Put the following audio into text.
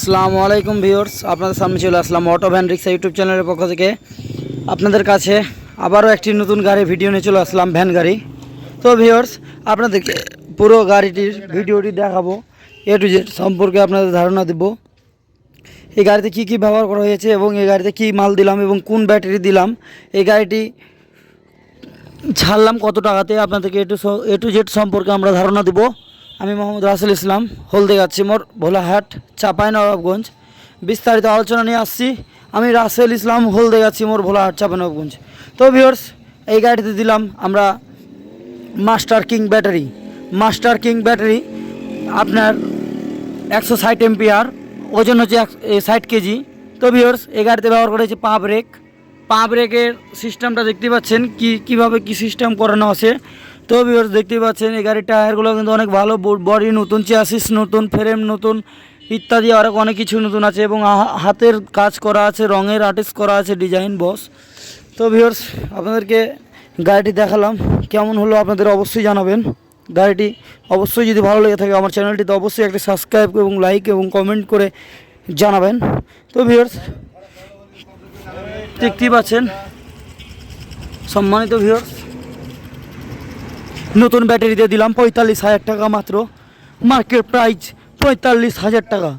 আসসালামু আলাইকুম ভিউয়ার্স, আপনাদের সামনে চলে আসলাম অটো ভ্যান রিক্সা ইউটিউব চ্যানেলের পক্ষ থেকে। আপনাদের কাছে আবারও একটি নতুন গাড়ি ভিডিও নিয়ে চলে আসলাম ভ্যান গাড়ি। তো ভিউয়ার্স, আপনাদেরকে পুরো গাড়িটির ভিডিওটি দেখাবো এ টু জেড সম্পর্কে আপনাদের ধারণা দেব। এই গাড়িতে কি কি ব্যবহার করা হয়েছে এবং এই গাড়িতে কি মাল দিলাম এবং কোন ব্যাটারি দিলাম, এই গাড়িটি ছাড়লাম কত টাকাতে, আপনাদেরকে A to A to Z সম্পর্কে আমরা ধারণা দেব। আমি মোহাম্মদ রাসেল ইসলাম, হলদে গাছি মোর ভোলাহাট চাপাই নবাবগঞ্জ। বিস্তারিত আলোচনা নিয়ে আসছি। আমি রাসেল ইসলাম, হলদে গাছি মোর ভোলাহাট চাপাই নবাবগঞ্জ। তো ভিউয়ার্স এই গাড়িতে দিলাম আমরা master king battery. Master king battery আপনার একশো ষাট এমপিআর, ওজন হচ্ছে এক ষাট কেজি। তো ভিউয়ার্স এই গাড়িতে ব্যবহার করেছে পা ব্রেক পা ব্রেকের সিস্টেমটা দেখতে পাচ্ছেন, কি, কীভাবে কি সিস্টেম করানো আছে। তো ভিউয়ার্স দেখতে পাচ্ছেন, এই গাড়ির টায়ারগুলো কিন্তু অনেক ভালো বডি নতুন চেয়াসিস নতুন ফ্রেম নতুন, ইত্যাদি আরও অনেক কিছু নতুন আছে এবং হাতের কাজ করা আছে, রঙের আর্টিস্ট করা আছে ডিজাইন বস তো ভিউয়ার্স আপনাদেরকে গাড়িটি দেখালাম, কেমন হলো আপনাদের অবশ্যই জানাবেন। গাড়িটি অবশ্যই যদি ভালো লেগে থাকে আমার চ্যানেলটিতে অবশ্যই একটি সাবস্ক্রাইব এবং লাইক এবং কমেন্ট করে জানাবেন। তো ভিউয়ার্স দেখতেই পাচ্ছেন, সম্মানিত ভিউয়ার্স নতুন ব্যাটারি দিয়ে দিলাম পঁয়তাল্লিশ হাজার টাকা মাত্র। মার্কেট প্রাইস পঁয়তাল্লিশ হাজার টাকা।